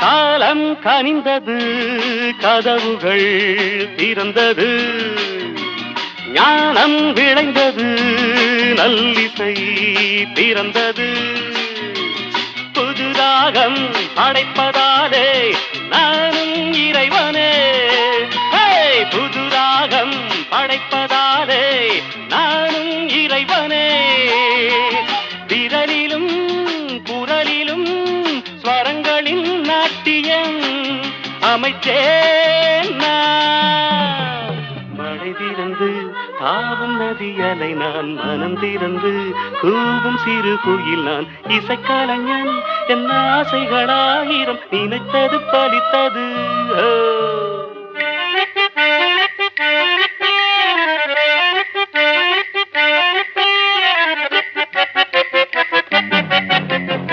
காலம் கனிந்தது கதவுகள் திறந்தது ஞானம் விளைந்தது நல்லிசை பிறந்தது புதுதாகம் படைப்பதாலே நானும் இறைவனே. புதுதாகம் புதுராகம் ஸ்வரங்களின் நாட்டியம் அமைச்சேன் மழை திறந்து தாவும் நதியலை நான் மனம் திறந்து கூவும் சிறு குயில் நான் இசைக்கலைஞன் என் ஆசைகளாயிரம் நினைத்தது பலித்தது.